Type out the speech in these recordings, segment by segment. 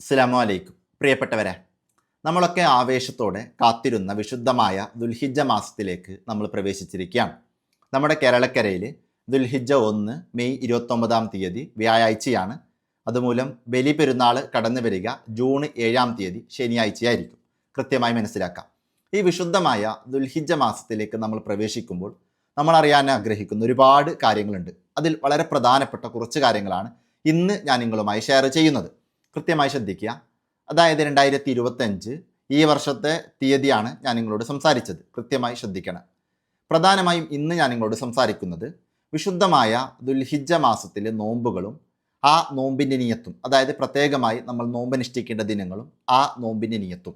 അസ്സലാമു അലൈക്കും പ്രിയപ്പെട്ടവരെ നമ്മളൊക്കെ ആവേശത്തോടെ കാത്തിരുന്ന വിശുദ്ധമായ ദുൽഹിജ മാസത്തിലേക്ക് നമ്മൾ പ്രവേശിച്ചിരിക്കുകയാണ്. നമ്മുടെ കേരളക്കരയിൽ ദുൽഹിജ ഒന്ന് മെയ് ഇരുപത്തൊമ്പതാം തീയതി വ്യാഴാഴ്ചയാണ്. അതുമൂലം ബലി പെരുന്നാൾ കടന്നു വരിക ജൂൺ ഏഴാം തീയതി ശനിയാഴ്ചയായിരിക്കും. കൃത്യമായി മനസ്സിലാക്കാം. ഈ വിശുദ്ധമായ ദുൽഹിജ മാസത്തിലേക്ക് നമ്മൾ പ്രവേശിക്കുമ്പോൾ നമ്മൾ അറിയാൻ ആഗ്രഹിക്കുന്ന ഒരുപാട് കാര്യങ്ങളുണ്ട്. അതിൽ വളരെ പ്രധാനപ്പെട്ട കുറച്ച് കാര്യങ്ങളാണ് ഇന്ന് ഞാൻ നിങ്ങളുമായി ഷെയർ ചെയ്യുന്നത്. കൃത്യമായി ശ്രദ്ധിക്കുക. അതായത് രണ്ടായിരത്തി ഇരുപത്തഞ്ച് ഈ വർഷത്തെ തീയതിയാണ് ഞാൻ നിങ്ങളോട് സംസാരിച്ചത്. കൃത്യമായി ശ്രദ്ധിക്കണം. പ്രധാനമായും ഇന്ന് ഞാൻ നിങ്ങളോട് സംസാരിക്കുന്നത് വിശുദ്ധമായ ദുൽഹിജ മാസത്തിലെ നോമ്പുകളും ആ നോമ്പിന്റെ നിയത്തും. അതായത് പ്രത്യേകമായി നമ്മൾ നോമ്പനുഷ്ഠിക്കേണ്ട ദിനങ്ങളും ആ നോമ്പിന്റെ നിയത്തും.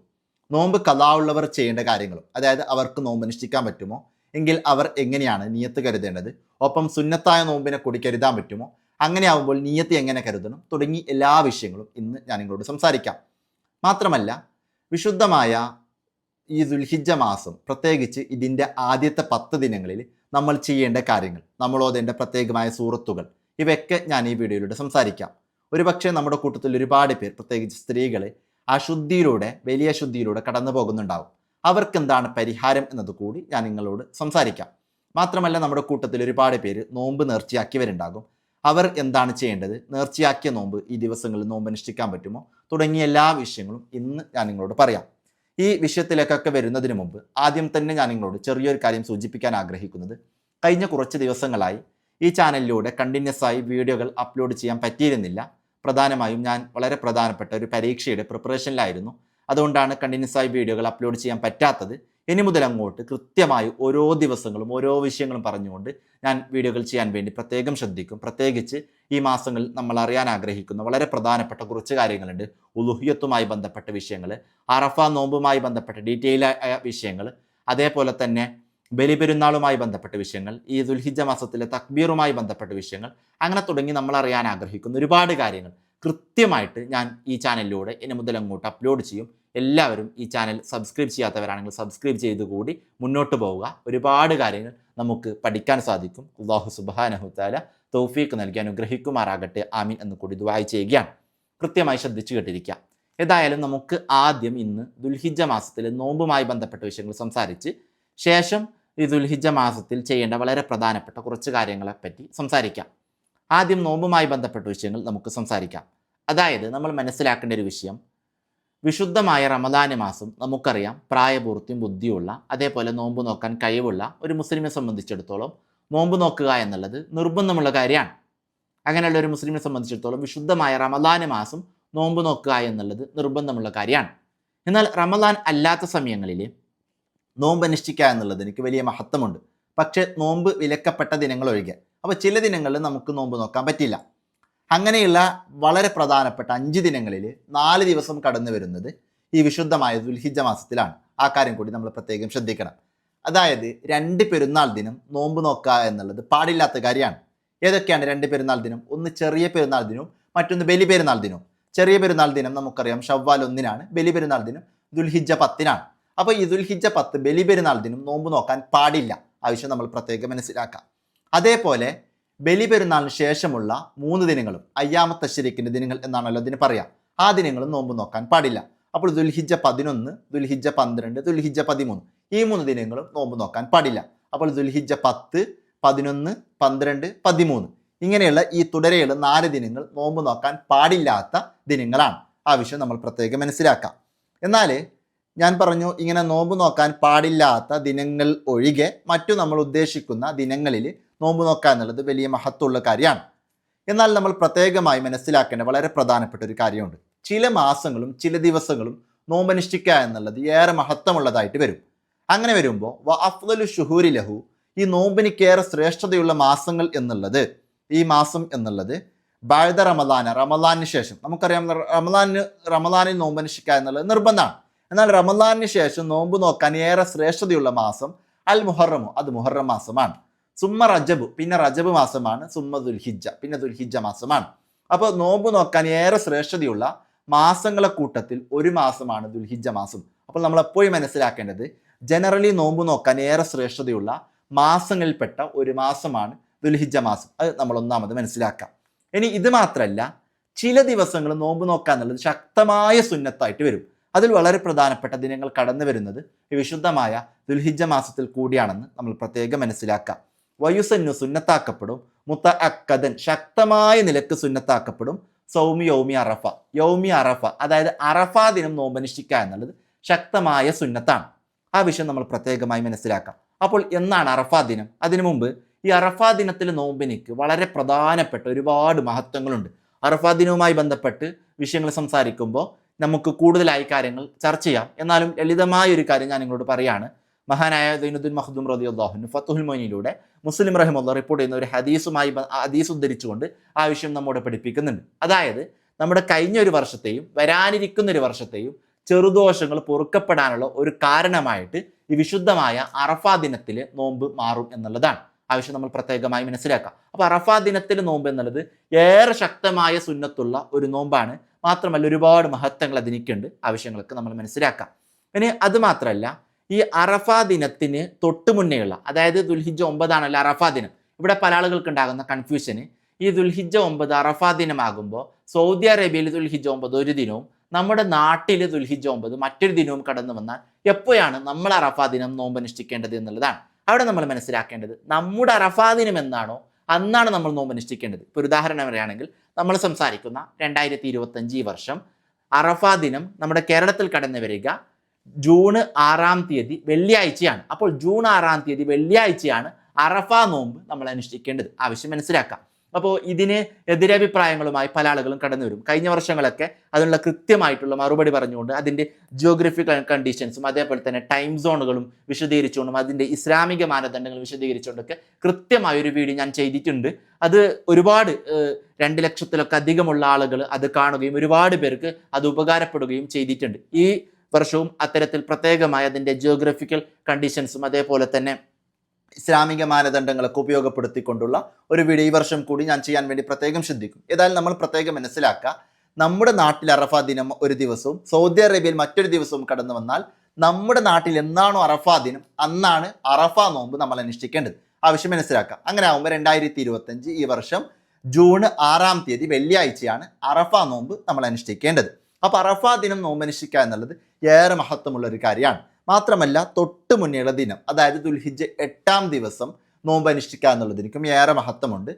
നോമ്പ് കഥാവുള്ളവർ ചെയ്യേണ്ട കാര്യങ്ങളും അതായത് അവർക്ക് നോമ്പനുഷ്ഠിക്കാൻ പറ്റുമോ? എങ്കിൽ അവർ എങ്ങനെയാണ് നിയത്ത് കരുതേണ്ടത്? ഒപ്പം സുന്നത്തായ നോമ്പിനെ കൂടി കരുതാൻ പറ്റുമോ? അങ്ങനെയാവുമ്പോൾ നീയത്ത് എങ്ങനെ കരുതണം? തുടങ്ങി എല്ലാ വിഷയങ്ങളും ഇന്ന് ഞാൻ നിങ്ങളോട് സംസാരിക്കാം. മാത്രമല്ല വിശുദ്ധമായ ഈ ദുൽഹിജ മാസം പ്രത്യേകിച്ച് ഇതിന്റെ ആദ്യത്തെ പത്ത് ദിനങ്ങളിൽ നമ്മൾ ചെയ്യേണ്ട കാര്യങ്ങൾ നമ്മൾ ഓതേണ്ട പ്രത്യേകമായ സൂറത്തുകൾ ഇവയൊക്കെ ഞാൻ ഈ വീഡിയോയിലൂടെ സംസാരിക്കാം. ഒരുപക്ഷെ നമ്മുടെ കൂട്ടത്തിൽ ഒരുപാട് പേർ പ്രത്യേകിച്ച് സ്ത്രീകൾ അശുദ്ധിയിലൂടെ വലിയ ശുദ്ധിയിലൂടെ കടന്നു പോകുന്നുണ്ടാവും. അവർക്ക് എന്താണ് പരിഹാരം എന്നത് കൂടി ഞാൻ നിങ്ങളോട് സംസാരിക്കാം. മാത്രമല്ല നമ്മുടെ കൂട്ടത്തിൽ ഒരുപാട് പേര് നോമ്പ് നേർച്ചയാക്കിയവരുണ്ടാകും. അവർ എന്താണ് ചെയ്യേണ്ടത്? നേർച്ചയാക്കിയ നോമ്പ് ഈ ദിവസങ്ങളിൽ നോമ്പ് അനുഷ്ഠിക്കാൻ പറ്റുമോ? തുടങ്ങിയ എല്ലാ വിഷയങ്ങളും ഇന്ന് ഞാൻ നിങ്ങളോട് പറയാം. ഈ വിഷയത്തിലേക്കൊക്കെ വരുന്നതിന് മുമ്പ് ആദ്യം തന്നെ ഞാൻ നിങ്ങളോട് ചെറിയൊരു കാര്യം സൂചിപ്പിക്കാൻ ആഗ്രഹിക്കുന്നത്. കഴിഞ്ഞ കുറച്ച് ദിവസങ്ങളായി ഈ ചാനലിലൂടെ കണ്ടിന്യൂസ് ആയി വീഡിയോകൾ അപ്ലോഡ് ചെയ്യാൻ പറ്റിയിരുന്നില്ല. പ്രധാനമായും ഞാൻ വളരെ പ്രധാനപ്പെട്ട ഒരു പരീക്ഷയുടെ പ്രിപ്പറേഷനിലായിരുന്നു അതുകൊണ്ടാണ് കണ്ടിന്യൂസ് ആയി വീഡിയോകൾ അപ്ലോഡ് ചെയ്യാൻ പറ്റാത്തത്. ഇനി മുതൽ അങ്ങോട്ട് കൃത്യമായി ഓരോ ദിവസങ്ങളും ഓരോ വിഷയങ്ങളും പറഞ്ഞുകൊണ്ട് ഞാൻ വീഡിയോകൾ ചെയ്യാൻ വേണ്ടി പ്രത്യേകം ശ്രദ്ധിക്കും. പ്രത്യേകിച്ച് ഈ മാസങ്ങളിൽ നമ്മൾ അറിയാൻ ആഗ്രഹിക്കുന്ന വളരെ പ്രധാനപ്പെട്ട കുറച്ച് കാര്യങ്ങളുണ്ട്. ഉലുഹിയത്തുമായി ബന്ധപ്പെട്ട വിഷയങ്ങൾ അറഫ നോമ്പുമായി ബന്ധപ്പെട്ട ഡീറ്റെയിൽ ആയ വിഷയങ്ങൾ അതേപോലെ തന്നെ ബലിപെരുന്നാളുമായി ബന്ധപ്പെട്ട വിഷയങ്ങൾ ഈ ദുൽഹിജ മാസത്തിലെ തക്ബീറുമായി ബന്ധപ്പെട്ട വിഷയങ്ങൾ അങ്ങനെ തുടങ്ങി നമ്മൾ അറിയാൻ ആഗ്രഹിക്കുന്ന ഒരുപാട് കാര്യങ്ങൾ കൃത്യമായിട്ട് ഞാൻ ഈ ചാനലിലൂടെ ഇനി മുതൽ അങ്ങോട്ട് അപ്ലോഡ് ചെയ്യും. എല്ലാവരും ഈ ചാനൽ സബ്സ്ക്രൈബ് ചെയ്യാത്തവരാണെങ്കിൽ സബ്സ്ക്രൈബ് ചെയ്ത് കൂടി മുന്നോട്ട് പോവുക. ഒരുപാട് കാര്യങ്ങൾ നമുക്ക് പഠിക്കാൻ സാധിക്കും. അള്ളാഹു സുബാനഹുത്താല തൗഫീക്ക് നൽകി അനുഗ്രഹിക്കുമാറാകട്ടെ. ആമീൻ എന്ന് കൂടി ദുബായ് ചെയ്യുകയാണ്. കൃത്യമായി ശ്രദ്ധിച്ചു കേട്ടിരിക്കുക ഏതായാലും നമുക്ക് ആദ്യം ഇന്ന് ദുൽഹിജ മാസത്തിലെ നോമ്പുമായി ബന്ധപ്പെട്ട വിഷയങ്ങൾ സംസാരിച്ച് ശേഷം ഈ ദുൽഹിജ മാസത്തിൽ ചെയ്യേണ്ട വളരെ പ്രധാനപ്പെട്ട കുറച്ച് കാര്യങ്ങളെ പറ്റി സംസാരിക്കാം. ആദ്യം നോമ്പുമായി ബന്ധപ്പെട്ട വിഷയങ്ങൾ നമുക്ക് സംസാരിക്കാം. അതായത് നമ്മൾ മനസ്സിലാക്കേണ്ട ഒരു വിഷയം വിശുദ്ധമായ റമദാന് മാസം നമുക്കറിയാം പ്രായപൂർത്തിയും ബുദ്ധിയുള്ള അതേപോലെ നോമ്പ് നോക്കാൻ കഴിവുള്ള ഒരു മുസ്ലിമിനെ സംബന്ധിച്ചിടത്തോളം നോമ്പ് നോക്കുക എന്നുള്ളത് നിർബന്ധമുള്ള കാര്യമാണ്. അങ്ങനെയുള്ള ഒരു മുസ്ലിമിനെ സംബന്ധിച്ചിടത്തോളം വിശുദ്ധമായ റമദാന് മാസം നോമ്പ് നോക്കുക എന്നുള്ളത് നിർബന്ധമുള്ള കാര്യമാണ്. എന്നാൽ റമദാൻ അല്ലാത്ത സമയങ്ങളിൽ നോമ്പ് അനുഷ്ഠിക്കുക എന്നുള്ളത് എനിക്ക് വലിയ മഹത്വമുണ്ട്. പക്ഷേ നോമ്പ് വിലക്കപ്പെട്ട ദിനങ്ങൾ ഒഴികെ അപ്പോൾ ചില ദിനങ്ങളിൽ നമുക്ക് നോമ്പ് നോക്കാൻ പറ്റില്ല. അങ്ങനെയുള്ള വളരെ പ്രധാനപ്പെട്ട അഞ്ച് ദിനങ്ങളിൽ നാല് ദിവസം കടന്നു വരുന്നത് ഈ വിശുദ്ധമായ ദുൽഹിജ മാസത്തിലാണ്. ആ കാര്യം കൂടി നമ്മൾ പ്രത്യേകം ശ്രദ്ധിക്കണം. അതായത് രണ്ട് പെരുന്നാൾ ദിനം നോമ്പ് നോക്കുക എന്നുള്ളത് പാടില്ലാത്ത കാര്യമാണ്. ഏതൊക്കെയാണ് രണ്ട് പെരുന്നാൾ ദിനം? ഒന്ന് ചെറിയ പെരുന്നാൾ ദിനവും മറ്റൊന്ന് ബലി പെരുന്നാൾ ദിനവും. ചെറിയ പെരുന്നാൾ ദിനം നമുക്കറിയാം ഷവ്വാൽ ഒന്നിനാണ് ബലി പെരുന്നാൾ ദിനം ദുൽഹിജ പത്തിനാണ്. അപ്പോൾ ഈ ദുൽഹിജ പത്ത് ബലി പെരുന്നാൾ ദിനം നോമ്പ് നോക്കാൻ പാടില്ല. ആവശ്യം നമ്മൾ പ്രത്യേകം മനസ്സിലാക്കാം. അതേപോലെ ബലി പെരുന്നാളിന് ശേഷമുള്ള മൂന്ന് ദിനങ്ങളും അയ്യാമത്തെ ശരിക്കിന്റെ ദിനങ്ങൾ എന്നാണല്ലോ അതിന് പറയാം. ആ ദിനങ്ങളും നോമ്പ് നോക്കാൻ പാടില്ല. അപ്പോൾ ദുൽഹിജ പതിനൊന്ന് ദുൽഹിജ പന്ത്രണ്ട് ദുൽഹിജ പതിമൂന്ന് ഈ മൂന്ന് ദിനങ്ങളും നോമ്പ് നോക്കാൻ പാടില്ല. അപ്പോൾ ദുൽഹിജ പത്ത് പതിനൊന്ന് പന്ത്രണ്ട് പതിമൂന്ന് ഇങ്ങനെയുള്ള ഈ തുടരെയുള്ള നാല് ദിനങ്ങൾ നോമ്പ് നോക്കാൻ പാടില്ലാത്ത ദിനങ്ങളാണ്. ആ വിഷയം നമ്മൾ പ്രത്യേകം മനസ്സിലാക്കാം. എന്നാൽ ഞാൻ പറഞ്ഞു ഇങ്ങനെ നോമ്പ് നോക്കാൻ പാടില്ലാത്ത ദിനങ്ങൾ ഒഴികെ മറ്റു നമ്മൾ ഉദ്ദേശിക്കുന്ന ദിനങ്ങളിൽ നോമ്പ് നോക്കുക എന്നുള്ളത് വലിയ മഹത്വമുള്ള കാര്യമാണ്. എന്നാൽ നമ്മൾ പ്രത്യേകമായി മനസ്സിലാക്കേണ്ട വളരെ പ്രധാനപ്പെട്ട ഒരു കാര്യമുണ്ട്. ചില മാസങ്ങളും ചില ദിവസങ്ങളും നോമ്പ് നോമ്പനുഷ്ഠിക്കുക എന്നുള്ളത് ഏറെ മഹത്വമുള്ളതായിട്ട് വരും. അങ്ങനെ വരുമ്പോൾ വ അഫ്ദലു ഷുഹൂരി ലഹു ഈ നോമ്പിനിക്കേറെ ശ്രേഷ്ഠതയുള്ള മാസങ്ങൾ എന്നുള്ളത് ഈ മാസം എന്നുള്ളത് ബാഴ്ദ റമദാന റമദാനിന് ശേഷം. നമുക്കറിയാം റമദാനിന് റമദാനിൽ നോമ്പനുഷ്ഠിക്കുക എന്നുള്ളത് നിർബന്ധമാണ്. എന്നാൽ റമദാനിന് ശേഷം നോമ്പ് നോക്കാൻ ഏറെ ശ്രേഷ്ഠതയുള്ള മാസം അൽ മുഹറമു അത് മുഹറം മാസമാണ്. സുമ്മ റജബ്. പിന്നെ റജബ് മാസമാണ് സുമ്മ ദുൽഹിജ പിന്നെ ദുൽഹിജ മാസമാണ്. അപ്പോൾ നോമ്പ് നോക്കാൻ ഏറെ ശ്രേഷ്ഠതയുള്ള മാസങ്ങളെ കൂട്ടത്തിൽ ഒരു മാസമാണ് ദുൽഹിജ മാസം. അപ്പോൾ നമ്മൾ എപ്പോഴും മനസ്സിലാക്കേണ്ടത് ജനറലി നോമ്പ് നോക്കാൻ ഏറെ ശ്രേഷ്ഠതയുള്ള മാസങ്ങളിൽപ്പെട്ട ഒരു മാസമാണ് ദുൽഹിജ മാസം. അത് നമ്മൾ ഒന്നാമത് മനസ്സിലാക്കാം. ഇനി ഇത് മാത്രമല്ല ചില ദിവസങ്ങൾ നോമ്പ് നോക്കുക എന്നുള്ളത് ശക്തമായ സുന്നത്തായിട്ട് വരും. അതിൽ വളരെ പ്രധാനപ്പെട്ട ദിനങ്ങൾ കടന്നു വരുന്നത് വിശുദ്ധമായ ദുൽഹിജ മാസത്തിൽ കൂടിയാണെന്ന് നമ്മൾ പ്രത്യേകം മനസ്സിലാക്കാം. വയുസന്നു സുന്നത്താക്കപ്പെടും. മുത്ത അക്കദൻ ശക്തമായ നിലയ്ക്ക് സുന്നത്താക്കപ്പെടും. സൗമി യൗമി അറഫ. യൗമി അറഫ. അതായത് അറഫ ദിനം നോമ്പനുഷ്ഠിക്കുക എന്നുള്ളത് ശക്തമായ സുന്നത്താണ്. ആ വിഷയം നമ്മൾ പ്രത്യേകമായി മനസ്സിലാക്കാം. അപ്പോൾ എന്നാണ് അറഫ ദിനം? അതിനു മുമ്പ് ഈ അറഫ ദിനത്തിലെ നോമ്പിനിക്ക് വളരെ പ്രധാനപ്പെട്ട ഒരുപാട് മഹത്വങ്ങളുണ്ട്. അറഫ ദിനവുമായി ബന്ധപ്പെട്ട് വിഷയങ്ങൾ സംസാരിക്കുമ്പോൾ നമുക്ക് കൂടുതലായി കാര്യങ്ങൾ ചർച്ച ചെയ്യാം. എന്നാലും ലളിതമായ ഒരു കാര്യം ഞാൻ നിങ്ങളോട് പറയാണ്. മഹാനായ ദൈനുദ്ദീൻ മഹദൂം റതി അള്ളാഹുന് ഫത്തുഹുൽ മൊയിനിലൂടെ മുസ്ലിം റഹിമുള്ള റിപ്പോർട്ട് ചെയ്യുന്ന ഒരു ഹദീസുമായി ഹദീസ് ഉദ്ധരിച്ചുകൊണ്ട് ആ വിഷയം നമ്മോട് പഠിപ്പിക്കുന്നുണ്ട്. അതായത് നമ്മുടെ കഴിഞ്ഞ ഒരു വർഷത്തെയും വരാനിരിക്കുന്ന ഒരു വർഷത്തെയും ചെറുദോഷങ്ങൾ പൊറുക്കപ്പെടാനുള്ള ഒരു കാരണമായിട്ട് ഈ വിശുദ്ധമായ അറഫ ദിനത്തിൽ നോമ്പ് മാറും എന്നുള്ളതാണ്. ആവശ്യം നമ്മൾ പ്രത്യേകമായി മനസ്സിലാക്കാം. അപ്പോൾ അറഫ ദിനത്തിൽ നോമ്പ് എന്നുള്ളത് ഏറെ ശക്തമായ സുന്നത്തുള്ള ഒരു നോമ്പാണ്. മാത്രമല്ല ഒരുപാട് മഹത്വങ്ങൾ അതിനിക്കുണ്ട് ആ വിഷയങ്ങളൊക്കെ നമ്മൾ മനസ്സിലാക്കാം. ഇനി അത് മാത്രമല്ല ഈ അറഫ ദിനത്തിന് തൊട്ട് മുന്നേയുള്ള അതായത് ദുൽഹിജ ഒമ്പതാണല്ലോ അറഫ ദിനം. ഇവിടെ പല ആളുകൾക്ക് ഉണ്ടാകുന്ന കൺഫ്യൂഷന് ഈ ദുൽഹിജ ഒമ്പത് അറഫ ദിനമാകുമ്പോൾ സൗദി അറേബ്യയിൽ ദുൽഹിജ ഒമ്പത് ഒരു ദിനവും നമ്മുടെ നാട്ടിൽ ദുൽഹിജ ഒമ്പത് മറ്റൊരു ദിനവും കടന്നു വന്നാൽ എപ്പോഴാണ് നമ്മൾ അറഫ ദിനം നോമ്പ് അനുഷ്ഠിക്കേണ്ടത് എന്നുള്ളതാണ്. അവിടെ നമ്മൾ മനസ്സിലാക്കേണ്ടത് നമ്മുടെ അറഫ ദിനം എന്നാണോ അന്നാണ് നമ്മൾ നോമ്പ് അനുഷ്ഠിക്കേണ്ടത് ഇപ്പോൾ ഒരു ഉദാഹരണം പറയുകയാണെങ്കിൽ നമ്മൾ സംസാരിക്കുന്ന രണ്ടായിരത്തി ഇരുപത്തഞ്ച് ഈ വർഷം അറഫ ദിനം നമ്മുടെ കേരളത്തിൽ കടന്നു വരിക ജൂൺ ആറാം തീയതി വെള്ളിയാഴ്ചയാണ്. അപ്പോൾ ജൂൺ ആറാം തീയതി വെള്ളിയാഴ്ചയാണ് അറഫ നോമ്പ് നമ്മൾ അനുഷ്ഠിക്കേണ്ടത്. ആവശ്യം മനസ്സിലാക്കാം. അപ്പോൾ ഇതിന് എതിരഭിപ്രായങ്ങളുമായി പല ആളുകളും കടന്നു വരും. കഴിഞ്ഞ വർഷങ്ങളൊക്കെ അതിനുള്ള കൃത്യമായിട്ടുള്ള മറുപടി പറഞ്ഞുകൊണ്ട് അതിന്റെ ജിയോഗ്രഫിക്കൽ കണ്ടീഷൻസും അതേപോലെ തന്നെ ടൈം സോണുകളും വിശദീകരിച്ചുകൊണ്ടും അതിന്റെ ഇസ്ലാമിക മാനദണ്ഡങ്ങൾ വിശദീകരിച്ചുകൊണ്ടൊക്കെ കൃത്യമായ ഒരു വീഡിയോ ഞാൻ ചെയ്തിട്ടുണ്ട്. അത് ഒരുപാട് രണ്ട് ലക്ഷത്തിലൊക്കെ അധികമുള്ള ആളുകൾ അത് കാണുകയും ഒരുപാട് പേർക്ക് അത് ഉപകാരപ്പെടുകയും ചെയ്തിട്ടുണ്ട്. ഈ വർഷവും അത്തരത്തിൽ പ്രത്യേകമായ അതിന്റെ ജിയോഗ്രഫിക്കൽ കണ്ടീഷൻസും അതേപോലെ തന്നെ ഇസ്ലാമിക മാനദണ്ഡങ്ങളൊക്കെ ഉപയോഗപ്പെടുത്തിക്കൊണ്ടുള്ള ഒരു വീഡിയോ ഈ വർഷം കൂടി ഞാൻ ചെയ്യാൻ വേണ്ടി പ്രത്യേകം ശ്രദ്ധിക്കും. ഏതായാലും നമ്മൾ പ്രത്യേകം മനസ്സിലാക്കുക. നമ്മുടെ നാട്ടിൽ അറഫ ദിനം ഒരു ദിവസവും സൗദി അറേബ്യയിൽ മറ്റൊരു ദിവസവും കടന്നു വന്നാൽ നമ്മുടെ നാട്ടിൽ എന്നാണോ അറഫ ദിനം അന്നാണ് അറഫ നോമ്പ് നമ്മൾ അനുഷ്ഠിക്കേണ്ടത്. ആവശ്യം മനസ്സിലാക്കാം അങ്ങനെ ആകുമ്പോൾ രണ്ടായിരത്തി ഇരുപത്തഞ്ച് ഈ വർഷം ജൂൺ ആറാം തീയതി വെള്ളിയാഴ്ചയാണ് അറഫ നോമ്പ് നമ്മൾ അനുഷ്ഠിക്കേണ്ടത്. അപ്പോൾ അറഫ ദിനം നോമ്പ് എന്നുള്ളത് ഏറെ മഹത്വമുള്ള ഒരു കാര്യമാണ്. മാത്രമല്ല തൊട്ട് മുന്നേയുള്ള ദിനം അതായത് ദുൽഹിജ് എട്ടാം ദിവസം നോമ്പ് അനുഷ്ഠിക്കുക എന്നുള്ളതിനും ഏറെ മഹത്വമുണ്ട്.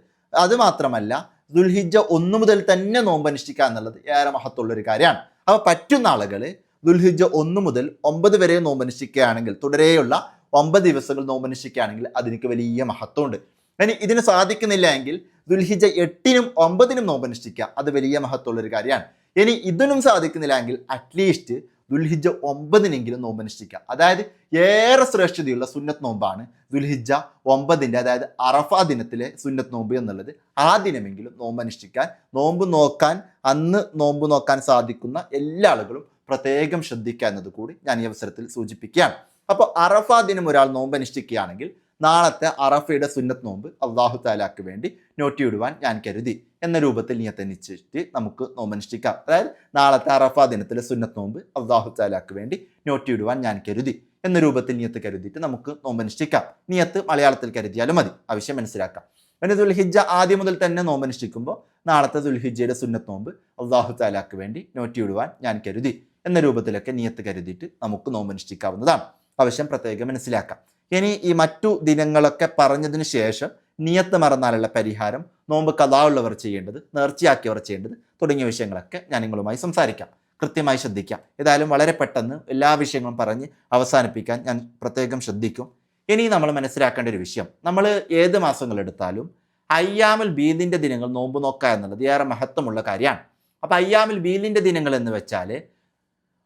അതുമാത്രമല്ല ദുൽഹിജ ഒന്ന് മുതൽ തന്നെ നോമ്പ് അനുഷ്ഠിക്കുക എന്നുള്ളത് ഏറെ മഹത്വമുള്ള ഒരു കാര്യമാണ്. അപ്പോൾ പറ്റുന്ന ആളുകൾ ദുൽഹിജ ഒന്ന് മുതൽ ഒമ്പത് വരെ നോമ്പ് അനുഷ്ഠിക്കുകയാണെങ്കിൽ തുടരെയുള്ള ഒമ്പത് ദിവസങ്ങൾ നോമ്പ് അനുഷ്ഠിക്കുകയാണെങ്കിൽ അതിനൊക്കെ വലിയ മഹത്വമുണ്ട്. ഇനി ഇതിന് സാധിക്കുന്നില്ല എങ്കിൽ ദുൽഹിജ എട്ടിനും ഒമ്പതിനും നോമ്പ് അനുഷ്ഠിക്കുക അത് വലിയ മഹത്വമുള്ള ഒരു കാര്യമാണ്. ഇനി ഇതിനും സാധിക്കുന്നില്ലെങ്കിൽ അറ്റ്ലീസ്റ്റ് ദുൽഹിജ ഒമ്പതിനെങ്കിലും നോമ്പ് അനുഷ്ഠിക്കുക അതായത് ഏറെ ശ്രേഷ്ഠതയുള്ള സുന്നത്ത് നോമ്പാണ് ദുൽഹിജ ഒമ്പതിന്റെ അതായത് അറഫ ദിനത്തിലെ സുന്നത്ത് നോമ്പ് എന്നുള്ളത്. ആ ദിനമെങ്കിലും നോമ്പ് അനുഷ്ഠിക്കാൻ നോമ്പ് നോക്കാൻ അന്ന് നോമ്പ് നോക്കാൻ സാധിക്കുന്ന എല്ലാ ആളുകളും പ്രത്യേകം ശ്രദ്ധിക്കുക എന്നത് കൂടി ഞാൻ ഈ അവസരത്തിൽ സൂചിപ്പിക്കുകയാണ്. അപ്പോൾ അറഫ ദിനം ഒരാൾ നോമ്പ് അനുഷ്ഠിക്കുകയാണെങ്കിൽ നാളത്തെ അറഫയുടെ സുന്നത്ത് നോമ്പ് അള്ളാഹു താലാക്ക് വേണ്ടി നോട്ടിയിടുവാൻ ഞാൻ കരുതി. എന്ന രൂപത്തിൽ നിയത്തെ നിശ്ചയിച്ചിട്ട് നമുക്ക് നോമ്പനുഷ്ഠിക്കാം. അതായത് നാളത്തെ അറഫ ദിനത്തിലെ സുന്നത്ത് നോമ്പ് അള്ളാഹു താലാക്ക് വേണ്ടി നോട്ടിയിടുവാൻ ഞാൻ കരുതി. എന്ന രൂപത്തിൽ നിയത്ത് കരുതിയിട്ട് നമുക്ക് നോമ്പനുഷ്ഠിക്കാം. നിയത്ത് മലയാളത്തിൽ കരുതിയാലും മതി. ആവശ്യം മനസ്സിലാക്കാം. പിന്നെ ദുൽഹിജ ആദ്യം മുതൽ തന്നെ നോമ്പനുഷ്ഠിക്കുമ്പോൾ നാളത്തെ ദുൽഹിജയുടെ സുന്നത്ത് നോമ്പ് അള്ളാഹു താലാക്ക് വേണ്ടി നോട്ടിയിടുവാൻ ഞാൻ കരുതി. എന്ന രൂപത്തിലൊക്കെ നിയത്ത് കരുതിയിട്ട് നമുക്ക് നോമ്പനുഷ്ഠിക്കാവുന്നതാണ്. ആവശ്യം പ്രത്യേകം മനസ്സിലാക്കാം. ഇനി ഈ മറ്റു ദിനങ്ങളൊക്കെ പറഞ്ഞതിന് ശേഷം നിയത്ത് മറന്നാലുള്ള പരിഹാരം നോമ്പ് കഥാ ഉള്ളവർ ചെയ്യേണ്ടത് നേർച്ചയാക്കിയവർ ചെയ്യേണ്ടത് തുടങ്ങിയ വിഷയങ്ങളൊക്കെ ഞാൻ നിങ്ങളുമായി സംസാരിക്കാം. കൃത്യമായി ശ്രദ്ധിക്കാം. ഏതായാലും വളരെ പെട്ടെന്ന് എല്ലാ വിഷയങ്ങളും പറഞ്ഞ് അവസാനിപ്പിക്കാൻ ഞാൻ പ്രത്യേകം ശ്രദ്ധിക്കും. ഇനി നമ്മൾ മനസ്സിലാക്കേണ്ട ഒരു വിഷയം. നമ്മൾ ഏത് മാസങ്ങൾ എടുത്താലും അയ്യാമിൽ ബീദിന്റെ ദിനങ്ങൾ നോമ്പ് നോക്കുക എന്നുള്ളത് ഏറെ മഹത്വമുള്ള കാര്യമാണ്. അപ്പോൾ അയ്യാമിൽ ബീദിന്റെ ദിനങ്ങൾ എന്ന് വെച്ചാൽ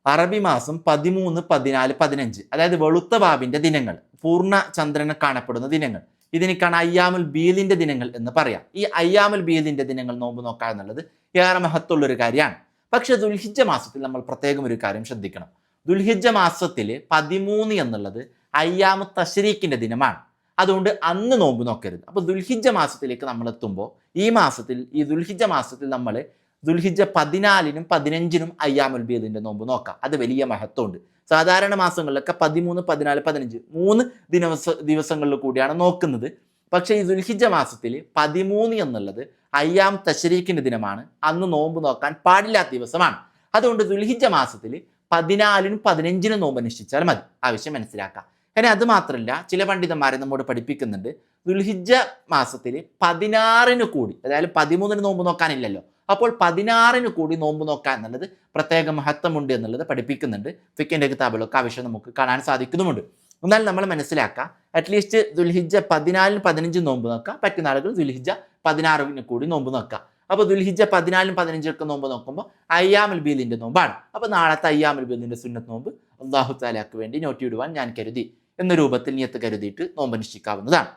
അറബി മാസം പതിമൂന്ന് പതിനാല് പതിനഞ്ച്. അതായത് വെളുത്ത ബാബിന്റെ ദിനങ്ങൾ പൂർണ ചന്ദ്രന് കാണപ്പെടുന്ന ദിനങ്ങൾ. ഇതിനേക്കാണ് അയ്യാമുൽ ബീലിന്റെ ദിനങ്ങൾ എന്ന് പറയാം. ഈ അയ്യാമുൽ ബീലിന്റെ ദിനങ്ങൾ നോമ്പ് നോക്കുക എന്നുള്ളത് ഏറെ ഒരു കാര്യമാണ്. പക്ഷെ ദുൽഹിജ മാസത്തിൽ നമ്മൾ പ്രത്യേകം ഒരു കാര്യം ശ്രദ്ധിക്കണം. ദുൽഹിജ മാസത്തിൽ പതിമൂന്ന് എന്നുള്ളത് അയ്യാമു തശരീഖിന്റെ ദിനമാണ്. അതുകൊണ്ട് അന്ന് നോമ്പ് നോക്കരുത്. അപ്പോൾ ദുൽഹിജ മാസത്തിലേക്ക് നമ്മൾ എത്തുമ്പോൾ ഈ മാസത്തിൽ ഈ ദുൽഹിജ മാസത്തിൽ നമ്മൾ ദുൽഹിജ പതിനാലിനും പതിനഞ്ചിനും അയ്യാമുൽ ബീദിന്റെ നോമ്പ് നോക്കാം. അത് വലിയ മഹത്വമുണ്ട്. സാധാരണ മാസങ്ങളിലൊക്കെ പതിമൂന്ന് പതിനാല് പതിനഞ്ച് മൂന്ന് ദിവസ ദിവസങ്ങളിൽ കൂടിയാണ് നോക്കുന്നത്. പക്ഷേ ഈ ദുൽഹിജ മാസത്തിൽ പതിമൂന്ന് എന്നുള്ളത് അയ്യാം തശരീഖിന്റെ ദിനമാണ്. അന്ന് നോമ്പ് നോക്കാൻ പാടില്ലാത്ത ദിവസമാണ്. അതുകൊണ്ട് ദുൽഹിജ മാസത്തിൽ പതിനാലിനും പതിനഞ്ചിനും നോമ്പ് അനുഷ്ഠിച്ചാൽ മതി. ആവശ്യം മനസ്സിലാക്കാം. ഇനി അത് മാത്രമല്ല ചില പണ്ഡിതന്മാരെ നമ്മോട് പഠിപ്പിക്കുന്നുണ്ട്. ദുൽഹിജ മാസത്തിൽ പതിനാറിന് കൂടി അതായത് പതിമൂന്നിന് നോമ്പ് നോക്കാനില്ലല്ലോ. അപ്പോൾ പതിനാറിന് കൂടി നോമ്പ് നോക്കാൻ എന്നുള്ളത് പ്രത്യേക മഹത്വമുണ്ട് എന്നുള്ളത് പഠിപ്പിക്കുന്നുണ്ട്. ഫിക്കിന്റെ കിതാബിലൊക്കെ ആവശ്യം നമുക്ക് കാണാൻ സാധിക്കുന്നുമുണ്ട്. എന്നാൽ നമ്മൾ മനസ്സിലാക്കുക അറ്റ്ലീസ്റ്റ് ദുൽഹിജ പതിനാലിന് പതിനഞ്ച് നോമ്പ് നോക്കുക പറ്റുന്ന ആളുകൾ ദുൽഹിജ പതിനാറിന് കൂടി നോമ്പ് നോക്കുക അപ്പോൾ ദുൽഹിജ പതിനാലിനും പതിനഞ്ചൊക്കെ നോമ്പ് നോക്കുമ്പോൾ അയ്യാമുൽ ബീലിന്റെ നോമ്പാണ്. അപ്പോൾ നാളത്തെ അയ്യാമുൽ ബീലിന്റെ സുന്നത്ത് നോമ്പ് അള്ളാഹു താലാക്ക് വേണ്ടി നോട്ടിയിടുവാൻ ഞാൻ കരുതി. എന്ന രൂപത്തിൽ നിയത്ത് കരുതിയിട്ട് നോമ്പ് അനുഷ്ഠിക്കാവുന്നതാണ്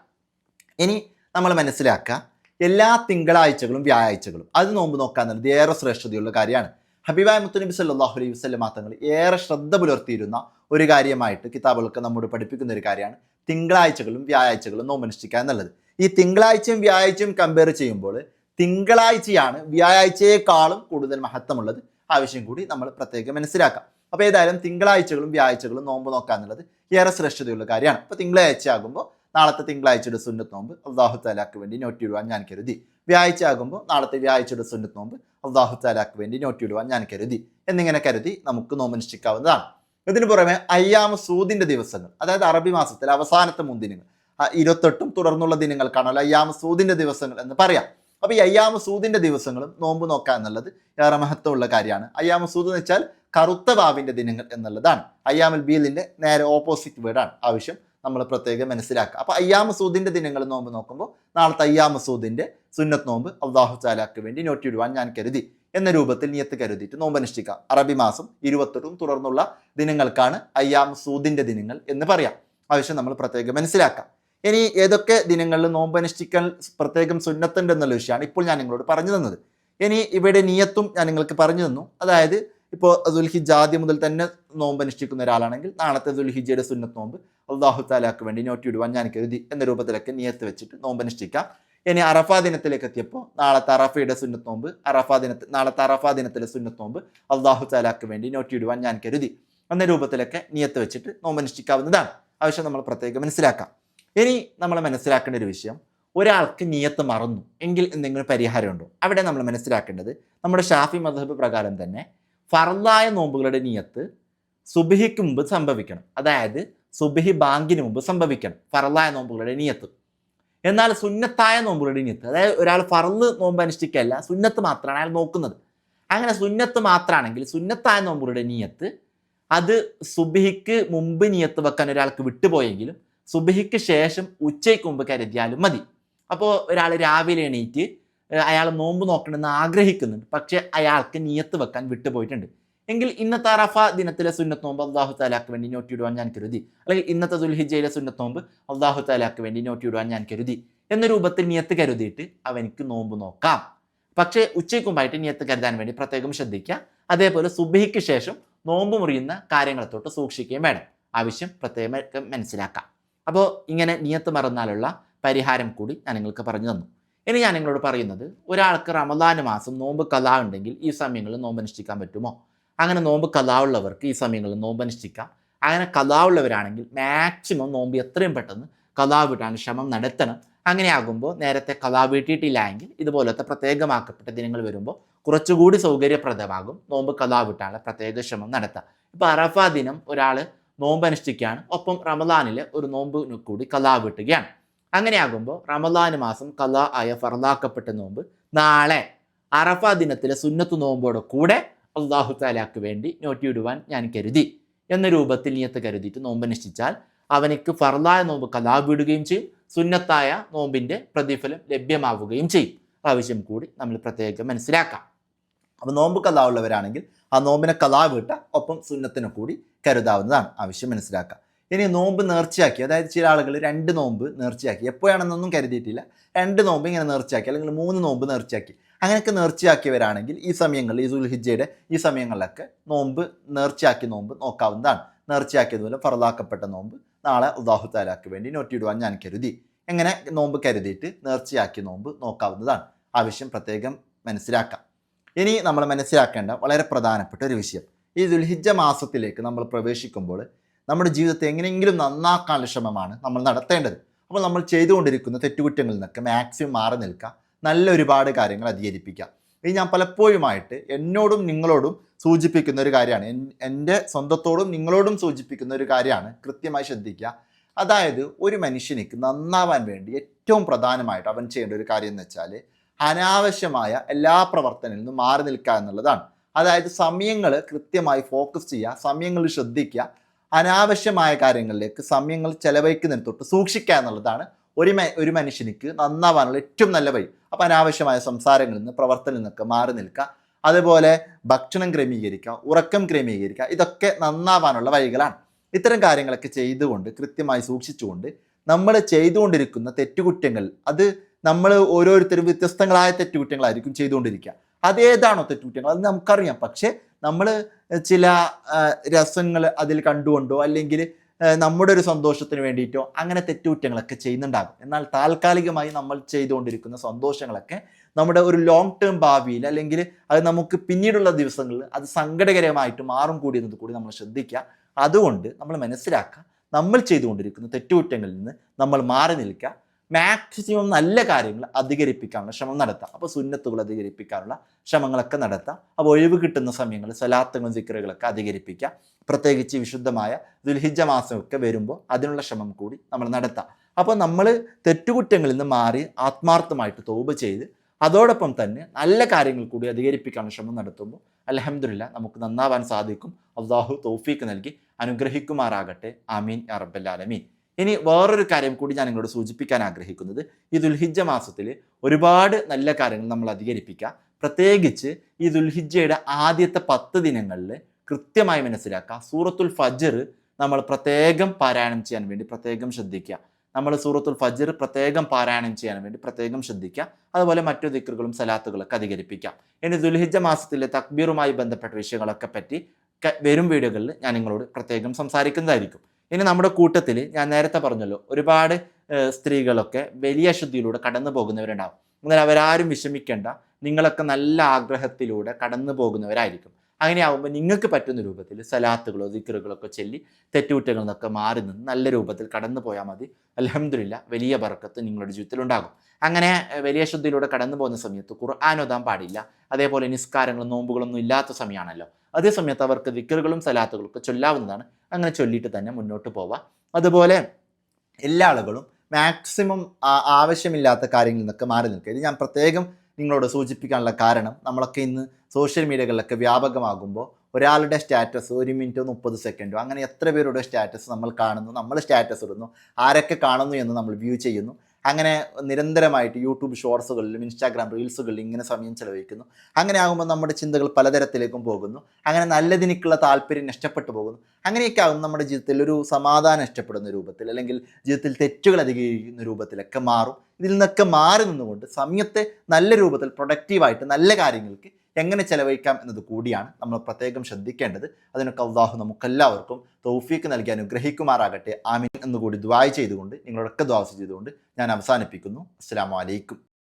ഇനി നമ്മൾ മനസ്സിലാക്കുക എല്ലാ തിങ്കളാഴ്ചകളും വ്യാഴാഴ്ചകളും. അത് നോമ്പ് നോക്കാന്നുള്ളത് ഏറെ ശ്രേഷ്ഠതയുള്ള കാര്യമാണ്. ഹബീബായ മുത്തുനബി സല്ലാഹു അലൈഹി വസ്ലം തങ്ങൾ ഏറെ ശ്രദ്ധ പുലർത്തിയിരുന്ന ഒരു കാര്യമായിട്ട് കിതാബുകൾക്ക് നമ്മോട് പഠിപ്പിക്കുന്ന ഒരു കാര്യമാണ് തിങ്കളാഴ്ചകളും വ്യാഴാഴ്ചകളും നോമ്പ് അനുഷ്ഠിക്കുക എന്നുള്ളത്. ഈ തിങ്കളാഴ്ചയും വ്യാഴാഴ്ചയും കമ്പയർ ചെയ്യുമ്പോൾ തിങ്കളാഴ്ചയാണ് വ്യാഴാഴ്ചയെക്കാളും കൂടുതൽ മഹത്വമുള്ളത്. ആവശ്യം കൂടി നമ്മൾ പ്രത്യേകം മനസ്സിലാക്കാം. അപ്പോൾ ഏതായാലും തിങ്കളാഴ്ചകളും വ്യാഴാഴ്ചകളും നോമ്പ് നോക്കുക എന്നുള്ളത് ഏറെ ശ്രേഷ്ഠതയുള്ള കാര്യമാണ്. അപ്പോൾ തിങ്കളാഴ്ച ആകുമ്പോൾ നാളത്തെ തിങ്കളാഴ്ചയുടെ സുന്നത്ത് നോമ്പ് അള്ളാഹു താലാക്ക് വേണ്ടി നോട്ടിയിടുവാൻ ഞാൻ കരുതി. വ്യാഴ്ച ആകുമ്പോൾ നാളത്തെ വ്യാഴ്ചയുടെ സുന്നത്ത് നോമ്പ് അള്ളാഹു താലാക്ക് വേണ്ടി നോട്ടിയിടുവാൻ ഞാൻ കരുതി. എന്നിങ്ങനെ കരുതി നമുക്ക് നോമ്പ് അനുഷ്ഠിക്കാവുന്നതാണ് ഇതിനു പുറമെ അയ്യാമ സൂദിന്റെ ദിവസങ്ങൾ അതായത് അറബി മാസത്തിലെ അവസാനത്തെ മുന്തിനങ്ങൾ ഇരുപത്തെട്ടും തുടർന്നുള്ള ദിനങ്ങൾക്കാണല്ലോ അയ്യാമ സൂദിന്റെ ദിവസങ്ങൾ എന്ന് പറയാം. അപ്പോൾ ഈ അയ്യാമ സൂദിന്റെ ദിവസങ്ങളും നോമ്പ് നോക്കുക എന്നുള്ളത് ഏറെ മഹത്വമുള്ള കാര്യമാണ്. അയ്യാമ സൂദ് എന്ന് വെച്ചാൽ കറുത്ത ബാബിന്റെ ദിനങ്ങൾ എന്നുള്ളതാണ്. അയ്യാമൽ ബീലിന്റെ നേരെ ഓപ്പോസിറ്റ് വേർഡാണ് ആവശ്യം നമ്മൾ പ്രത്യേകം മനസ്സിലാക്കുക. അപ്പോൾ അയ്യാമസൂദിന്റെ ദിനങ്ങൾ നോമ്പ് നോക്കുമ്പോൾ നാളത്തെ അയ്യാമസൂദിന്റെ സുന്നത്ത് നോമ്പ് അള്ളാഹു ചാലാക്ക് വേണ്ടി നോട്ടിയിടുവാൻ ഞാൻ കരുതി. എന്ന രൂപത്തിൽ നിയത്ത് കരുതിയിട്ട് നോമ്പ് അനുഷ്ഠിക്കാം അറബി മാസം ഇരുപത്തെട്ടും തുടർന്നുള്ള ദിനങ്ങൾക്കാണ് അയ്യാമസൂദിന്റെ ദിനങ്ങൾ എന്ന് പറയാം. ആവശ്യം നമ്മൾ പ്രത്യേകം മനസ്സിലാക്കാം. ഇനി ഏതൊക്കെ ദിനങ്ങളിൽ നോമ്പ് അനുഷ്ഠിക്കാൻ പ്രത്യേകം സുന്നത്തുണ്ട് എന്നുള്ള വിഷയമാണ് ഇപ്പോൾ ഞാൻ നിങ്ങളോട് പറഞ്ഞു തന്നത്. ഇനി ഇവിടെ നിയത്തും ഞാൻ നിങ്ങൾക്ക് പറഞ്ഞു തന്നു. അതായത് ഇപ്പോൾ ദുൽഹിജ ആദ്യം മുതൽ തന്നെ നോമ്പ് അനുഷ്ഠിക്കുന്ന ഒരാളാണെങ്കിൽ നാളത്തെ ദുൽഹിജയുടെ സുന്നത്ത് നോമ്പ് അള്ളാഹു താലാക്ക് വേണ്ടി നോട്ടിയിടുവാൻ ഞാൻ കരുതി എന്ന രൂപത്തിലൊക്കെ നിയത്ത് വെച്ചിട്ട് നോമ്പ് അനുഷ്ഠിക്കാം. ഇനി അറഫാ ദിനത്തിലേക്ക് എത്തിയപ്പോൾ നാളെ അറഫയുടെ സുന്നത്ത് നോമ്പ് അറഫാ ദിനത്തിൽ നാളെ തറഫാ ദിനത്തിലെ സുന്നത്ത് നോമ്പ് അള്ളാഹു താലാക്ക് വേണ്ടി നോട്ടിയിടുവാൻ ഞാൻ കരുതി എന്ന രൂപത്തിലൊക്കെ നിയത്ത് വെച്ചിട്ട് നോമ്പ് അനുഷ്ഠിക്കാവുന്നതാണ്. ആവശ്യം നമ്മൾ പ്രത്യേകം മനസ്സിലാക്കാം. ഇനി നമ്മൾ മനസ്സിലാക്കേണ്ട ഒരു വിഷയം ഒരാൾക്ക് നിയത്ത് മറന്നു എങ്കിൽ എന്തെങ്കിലും പരിഹാരമുണ്ടോ? അവിടെ നമ്മൾ മനസ്സിലാക്കേണ്ടത് നമ്മുടെ ഷാഫി മധബ് പ്രകാരം തന്നെ ഫർലായ നോമ്പുകളുടെ നിയത്ത് സുബിഹിക്ക് മുമ്പ് സംഭവിക്കണം. അതായത് സുബിഹി ബാങ്കിന് മുമ്പ് സംഭവിക്കണം. ഫറലായ നോമ്പുകളുടെ നിയത്ത്. എന്നാൽ സുന്നത്തായ നോമ്പുകളുടെ നിയത്ത് അതായത് ഒരാൾ ഫറൽ നോമ്പ് അനുഷ്ഠിക്കല്ല സുന്നത്ത് മാത്രമാണ് അയാൾ നോക്കുന്നത്. അങ്ങനെ സുന്നത്ത് മാത്രമാണെങ്കിൽ സുന്നത്തായ നോമ്പുകളുടെ നിയത്ത് അത് സുബിഹിക്ക് മുമ്പ് നിയത്ത് വെക്കാൻ ഒരാൾക്ക് വിട്ടുപോയെങ്കിലും സുബിഹിക്ക് ശേഷം ഉച്ചയ്ക്ക് മുമ്പ് കരുതിയാലും മതി. അപ്പോൾ ഒരാൾ രാവിലെ എണീറ്റ് അയാൾ നോമ്പ് നോക്കണമെന്ന് ആഗ്രഹിക്കുന്നുണ്ട്. പക്ഷേ അയാൾക്ക് നിയത്ത് വെക്കാൻ വിട്ടുപോയിട്ടുണ്ട്. എങ്കിൽ ഇന്നത്തെ അറഫ ദിനത്തിലെ സുന്നത്ത് നോമ്പ് അള്ളാഹു താലാക്ക് വേണ്ടി നോട്ടിയിടുവാൻ ഞാൻ കരുതി. അല്ലെങ്കിൽ ഇന്നത്തെ ദുൽഹിജയിലെ സുന്നത്ത് നോമ്പ് അള്ളാഹു താലാക്ക് വേണ്ടി നോട്ടിയിടുവാൻ ഞാൻ കരുതി. എന്ന രൂപത്തിൽ നിയത്ത് കരുതിയിട്ട് അവനിക്ക് നോമ്പ് നോക്കാം. പക്ഷേ ഉച്ചയ്ക്ക് മുമ്പായിട്ട് നിയത്ത് കരുതാൻ വേണ്ടി പ്രത്യേകം ശ്രദ്ധിക്കുക. അതേപോലെ സുബഹിക്ക് ശേഷം നോമ്പ് മുറിയുന്ന കാര്യങ്ങളെ തൊട്ട് സൂക്ഷിക്കുകയും വേണം. ആവശ്യം പ്രത്യേകം മനസ്സിലാക്കാം. അപ്പോൾ ഇങ്ങനെ നിയത്ത് മറന്നാലുള്ള പരിഹാരം കൂടി ഞാൻ നിങ്ങൾക്ക് പറഞ്ഞു തന്നു. ഇനി ഞാൻ നിങ്ങളോട് പറയുന്നത് ഒരാൾക്ക് റമദാൻ മാസം നോമ്പ് കഥ ഉണ്ടെങ്കിൽ ഈ സമയങ്ങളിൽ നോമ്പ് അനുഷ്ഠിക്കാൻ പറ്റുമോ? അങ്ങനെ നോമ്പ് കഥാവുള്ളവർക്ക് ഈ സമയങ്ങളിൽ നോമ്പ് അനുഷ്ഠിക്കാം. അങ്ങനെ കഥാവുള്ളവരാണെങ്കിൽ മാക്സിമം നോമ്പ് എത്രയും പെട്ടെന്ന് കഥാ വീട്ടാൻ ശ്രമം നടത്തണം. അങ്ങനെയാകുമ്പോൾ നേരത്തെ കലാ വീട്ടിയിട്ടില്ല എങ്കിൽ ഇതുപോലത്തെ പ്രത്യേകമാക്കപ്പെട്ട ദിനങ്ങൾ വരുമ്പോൾ കുറച്ചുകൂടി സൗകര്യപ്രദമാകും നോമ്പ് കഥാ വീട്ടാനുള്ള പ്രത്യേക ശ്രമം നടത്താം ഇപ്പോൾ അറഫ ദിനം ഒരാൾ നോമ്പ് അനുഷ്ഠിക്കുകയാണ്. ഒപ്പം റമദാനിൽ ഒരു നോമ്പിന് കൂടി കലാ വീട്ടുകയാണ് അങ്ങനെയാകുമ്പോൾ റമദാൻ മാസം കലാ ആയ ഫറലാക്കപ്പെട്ട നോമ്പ് നാളെ അറഫ ദിനത്തിലെ സുന്നത്ത് നോമ്പോടെ കൂടെ അള്ളാഹു താലാക്ക് വേണ്ടി നോട്ടിയിടുവാൻ ഞാൻ കരുതി. എന്ന രൂപത്തിൽ നീയത്ത് കരുതിയിട്ട് നോമ്പ് അനുഷ്ഠിച്ചാൽ അവനിക്ക് ഫർലായ നോമ്പ് കലാപിടുകയും ചെയ്യും. സുന്നത്തായ നോമ്പിന്റെ പ്രതിഫലം ലഭ്യമാവുകയും ചെയ്യും. ആവശ്യം കൂടി നമ്മൾ പ്രത്യേകം മനസ്സിലാക്കാം. അപ്പോൾ നോമ്പ് കലാ ഉള്ളവരാണെങ്കിൽ ആ നോമ്പിനെ കലാവിട്ട ഒപ്പം സുന്നത്തിനെ കൂടി കരുതാവുന്നതാണ്. ആവശ്യം മനസ്സിലാക്കുക ഇനി നോമ്പ് നേർച്ചയാക്കി അതായത് ചില ആളുകൾ രണ്ട് നോമ്പ് നേർച്ചയാക്കി. എപ്പോഴാണെന്നൊന്നും കരുതിയിട്ടില്ല. രണ്ട് നോമ്പ് ഇങ്ങനെ നേർച്ചയാക്കി അല്ലെങ്കിൽ മൂന്ന് നോമ്പ് നേർച്ചയാക്കി. അങ്ങനെയൊക്കെ നേർച്ചയാക്കിയവരാണെങ്കിൽ ഈ സമയങ്ങളിൽ ഈ സുൽഹിജയുടെ ഈ സമയങ്ങളിലൊക്കെ നോമ്പ് നേർച്ചയാക്കി നോമ്പ് നോക്കാവുന്നതാണ്. നേർച്ചയാക്കിയതുപോലെ ഫറലാക്കപ്പെട്ട നോമ്പ് നാളെ അള്ളാഹു താലാക്ക് വേണ്ടി നോട്ടിയിടുവാൻ ഞാൻ കരുതി. എങ്ങനെ നോമ്പ് കരുതിയിട്ട് നേർച്ചയാക്കി നോമ്പ് നോക്കാവുന്നതാണ്. ആവശ്യം പ്രത്യേകം മനസ്സിലാക്കാം. ഇനി നമ്മൾ മനസ്സിലാക്കേണ്ട വളരെ പ്രധാനപ്പെട്ട ഒരു വിഷയം. ഈ ദുൽഹിജ മാസത്തിലേക്ക് നമ്മൾ പ്രവേശിക്കുമ്പോൾ നമ്മുടെ ജീവിതത്തെ എങ്ങനെയെങ്കിലും നന്നാക്കാനുള്ള ശ്രമമാണ് നമ്മൾ നടത്തേണ്ടത്. അപ്പോൾ നമ്മൾ ചെയ്തുകൊണ്ടിരിക്കുന്ന തെറ്റുകുറ്റങ്ങളിൽ നിന്നൊക്കെ മാക്സിമം മാറി നിൽക്കുക. നല്ല ഒരുപാട് കാര്യങ്ങൾ അധികരിപ്പിക്കാം ഇനി ഞാൻ പലപ്പോഴുമായിട്ട് എന്നോടും നിങ്ങളോടും സൂചിപ്പിക്കുന്ന ഒരു കാര്യമാണ്. എന്റെ സ്വന്തത്തോടും നിങ്ങളോടും സൂചിപ്പിക്കുന്ന ഒരു കാര്യമാണ്. കൃത്യമായി ശ്രദ്ധിക്കുക. അതായത് ഒരു മനുഷ്യനിക്ക് നന്നാവാൻ വേണ്ടി ഏറ്റവും പ്രധാനമായിട്ട് അവൻ ചെയ്യേണ്ട ഒരു കാര്യം എന്ന് വെച്ചാൽ അനാവശ്യമായ എല്ലാ പ്രവർത്തനങ്ങളിൽ നിന്നും മാറി നിൽക്കുക എന്നുള്ളതാണ്. അതായത് സമയങ്ങൾ കൃത്യമായി ഫോക്കസ് ചെയ്യുക. സമയങ്ങൾ ശ്രദ്ധിക്കുക. അനാവശ്യമായ കാര്യങ്ങളിലേക്ക് സമയങ്ങൾ ചെലവഴിക്കുന്നതിന് തൊട്ട് സൂക്ഷിക്കുക എന്നുള്ളതാണ് ഒരു ഒരു മനുഷ്യനിക്ക് നന്നാവാനുള്ള ഏറ്റവും നല്ല വഴി. അപ്പം അനാവശ്യമായ സംസാരങ്ങളിൽ നിന്ന് പ്രവർത്തനത്തിൽ നിന്നൊക്കെ മാറി നിൽക്കുക. അതുപോലെ ഭക്ഷണം ക്രമീകരിക്കുക ഉറക്കം ക്രമീകരിക്കുക ഇതൊക്കെ നന്നാവാനുള്ള വഴികളാണ്. ഇത്തരം കാര്യങ്ങളൊക്കെ ചെയ്തുകൊണ്ട് കൃത്യമായി സൂക്ഷിച്ചുകൊണ്ട് നമ്മൾ ചെയ്തുകൊണ്ടിരിക്കുന്ന തെറ്റുകുറ്റങ്ങൾ അത് നമ്മൾ ഓരോരുത്തരും വ്യത്യസ്തങ്ങളായ തെറ്റുകുറ്റങ്ങളായിരിക്കും ചെയ്തുകൊണ്ടിരിക്കുക. അതേതാണോ തെറ്റുകുറ്റങ്ങൾ? അത് നമുക്കറിയാം. പക്ഷേ നമ്മൾ ചില രസങ്ങൾ അതിൽ കണ്ടുകൊണ്ടോ അല്ലെങ്കിൽ നമ്മുടെ ഒരു സന്തോഷത്തിന് വേണ്ടിയിട്ടോ അങ്ങനെ തെറ്റുകുറ്റങ്ങളൊക്കെ ചെയ്യുന്നുണ്ടാകും. എന്നാൽ താൽക്കാലികമായി നമ്മൾ ചെയ്തുകൊണ്ടിരിക്കുന്ന സന്തോഷങ്ങളൊക്കെ നമ്മുടെ ഒരു ലോങ് ടേം ഭാവിയിൽ അല്ലെങ്കിൽ അത് നമുക്ക് പിന്നീടുള്ള ദിവസങ്ങളിൽ അത് സങ്കടകരമായിട്ട് മാറും കൂടി എന്നത് കൂടി നമ്മൾ ശ്രദ്ധിക്കുക. അതുകൊണ്ട് നമ്മൾ മനസ്സിലാക്കുക. നമ്മൾ ചെയ്തുകൊണ്ടിരിക്കുന്ന തെറ്റുകുറ്റങ്ങളിൽ നിന്ന് നമ്മൾ മാറി നിൽക്കുക. മാക്സിമം നല്ല കാര്യങ്ങൾ അധികരിപ്പിക്കാനുള്ള ശ്രമം നടത്താം. അപ്പോൾ സുന്നത്തുകൾ അധികരിപ്പിക്കാനുള്ള ശ്രമങ്ങളൊക്കെ നടത്താം. അപ്പോൾ ഒഴിവ് കിട്ടുന്ന സമയങ്ങൾ സലാത്തങ്ങളും സിക്കറുകളൊക്കെ അധികരിപ്പിക്കുക പ്രത്യേകിച്ച് വിശുദ്ധമായ ദുൽഹിജ മാസമൊക്കെ വരുമ്പോൾ അതിനുള്ള ശ്രമം കൂടി നമ്മൾ നടത്താം. അപ്പോൾ നമ്മൾ തെറ്റുകുറ്റങ്ങളിൽ നിന്ന് മാറി ആത്മാർത്ഥമായിട്ട് തോപ് ചെയ്ത് അതോടൊപ്പം തന്നെ നല്ല കാര്യങ്ങൾ കൂടി അധികരിപ്പിക്കാനുള്ള ശ്രമം നടത്തുമ്പോൾ അലഹമില്ല നമുക്ക് നന്നാവാൻ സാധിക്കും. അള്ളാഹു തോഫീക്ക് നൽകി അനുഗ്രഹിക്കുമാറാകട്ടെ. ആമീൻ. അറബല്ലാലമീൻ ഇനി വേറൊരു കാര്യം കൂടി ഞാൻ നിങ്ങളോട് സൂചിപ്പിക്കാൻ ആഗ്രഹിക്കുന്നത്. ഈ ദുൽഹിജ മാസത്തിൽ ഒരുപാട് നല്ല കാര്യങ്ങൾ നമ്മൾ അധികരിപ്പിക്കുക. പ്രത്യേകിച്ച് ഈ ദുൽഹിജയുടെ ആദ്യത്തെ പത്ത് ദിനങ്ങളിൽ കൃത്യമായി മനസ്സിലാക്കുക. സൂറത്തുൽ ഫജർ നമ്മൾ പ്രത്യേകം പാരായണം ചെയ്യാൻ വേണ്ടി പ്രത്യേകം ശ്രദ്ധിക്കുക. നമ്മൾ സൂറത്തുൽ ഫജർ പ്രത്യേകം പാരായണം ചെയ്യാൻ വേണ്ടി പ്രത്യേകം ശ്രദ്ധിക്കുക. അതുപോലെ മറ്റു ദിക്കറുകളും സലാത്തുകളൊക്കെ അധികരിപ്പിക്കാം ഇനി ദുൽഹിജ മാസത്തിലെ തക്ബീറുമായി ബന്ധപ്പെട്ട വിഷയങ്ങളൊക്കെ പറ്റി വരും വീഡിയോകളിൽ ഞാൻ നിങ്ങളോട് പ്രത്യേകം സംസാരിക്കുന്നതായിരിക്കും. ഇനി നമ്മുടെ കൂട്ടത്തിൽ ഞാൻ നേരത്തെ പറഞ്ഞല്ലോ ഒരുപാട് സ്ത്രീകളൊക്കെ വലിയ അശുദ്ധിയിലൂടെ കടന്നു പോകുന്നവരുണ്ടാവും. എന്നാൽ അവരാരും വിഷമിക്കേണ്ട നിങ്ങളൊക്കെ നല്ല ആഗ്രഹത്തിലൂടെ കടന്നു പോകുന്നവരായിരിക്കും. അങ്ങനെയാകുമ്പോൾ നിങ്ങൾക്ക് പറ്റുന്ന രൂപത്തിൽ സലാത്തുകളോ ദിക്കറുകളോ ഒക്കെ ചൊല്ലി തെറ്റുകുറ്റങ്ങളിൽ നിന്നൊക്കെ മാറി നിന്ന് നല്ല രൂപത്തിൽ കടന്നു പോയാൽ മതി. അലഹമില്ല വലിയ ബർക്കത്ത് നിങ്ങളുടെ ജീവിതത്തിൽ ഉണ്ടാകും. അങ്ങനെ വലിയ ശുദ്ധിയിലൂടെ കടന്നു പോകുന്ന സമയത്ത് ഖുർആൻ ഓതാൻ പാടില്ല. അതേപോലെ നിസ്കാരങ്ങളും നോമ്പുകളൊന്നും ഇല്ലാത്ത സമയമാണല്ലോ. അതേ സമയത്ത് അവർക്ക് ദിക്കറുകളും സലാത്തുകളും ഒക്കെ ചൊല്ലാവുന്നതാണ്. അങ്ങനെ ചൊല്ലിയിട്ട് തന്നെ മുന്നോട്ട് പോവാം അതുപോലെ എല്ലാ ആളുകളും മാക്സിമം ആവശ്യമില്ലാത്ത കാര്യങ്ങളിൽ നിന്നൊക്കെ മാറി നിൽക്കുക. ഇത് ഞാൻ പ്രത്യേകം നിങ്ങളോട് സൂചിപ്പിക്കാനുള്ള കാരണം നമ്മളൊക്കെ ഇന്ന് സോഷ്യൽ മീഡിയകളിലൊക്കെ വ്യാപകമാകുമ്പോൾ ഒരാളുടെ സ്റ്റാറ്റസ് ഒരു മിനിറ്റോ മുപ്പത് സെക്കൻഡോ അങ്ങനെ എത്ര പേരുടെ സ്റ്റാറ്റസ് നമ്മൾ കാണുന്നു നമ്മൾ സ്റ്റാറ്റസ് ഇടുന്നു ആരൊക്കെ കാണുന്നു എന്ന് നമ്മൾ വ്യൂ ചെയ്യുന്നു. അങ്ങനെ നിരന്തരമായിട്ട് യൂട്യൂബ് ഷോർട്സുകളിലും ഇൻസ്റ്റാഗ്രാം റീൽസുകളിലും ഇങ്ങനെ സമയം ചെലവഴിക്കുന്നു. അങ്ങനെ ആകുമ്പോൾ നമ്മുടെ ചിന്തകൾ പലതരത്തിലേക്കും പോകുന്നു. അങ്ങനെ നല്ലതിനേക്കുള്ള താല്പര്യം നഷ്ടപ്പെട്ടു പോകുന്നു. അങ്ങനെയൊക്കെ ആകും നമ്മുടെ ജീവിതത്തിൽ ഒരു സമാധാനം നഷ്ടപ്പെടുന്ന രൂപത്തിൽ അല്ലെങ്കിൽ ജീവിതത്തിൽ തെറ്റുകൾ അധികരിക്കുന്ന രൂപത്തിലൊക്കെ മാറും. ഇതിൽ നിന്നൊക്കെ മാറി നിന്നുകൊണ്ട് സമയത്തെ നല്ല രൂപത്തിൽ പ്രൊഡക്റ്റീവായിട്ട് നല്ല കാര്യങ്ങൾക്ക് എങ്ങനെ ചെലവഴിക്കാം എന്നത് കൂടിയാണ് നമ്മൾ പ്രത്യേകം ശ്രദ്ധിക്കേണ്ടത്. അതിനൊക്കെ അള്ളാഹു നമുക്കെല്ലാവർക്കും തൗഫീക്ക് നൽകി അനുഗ്രഹിക്കുമാറാകട്ടെ. ആമീൻ എന്നുകൂടി ദ്വായ ചെയ്തുകൊണ്ട് നിങ്ങളൊക്കെ ദ്വാസ ചെയ്തുകൊണ്ട് ഞാൻ അവസാനിപ്പിക്കുന്നു. അസ്സാം വലൈക്കും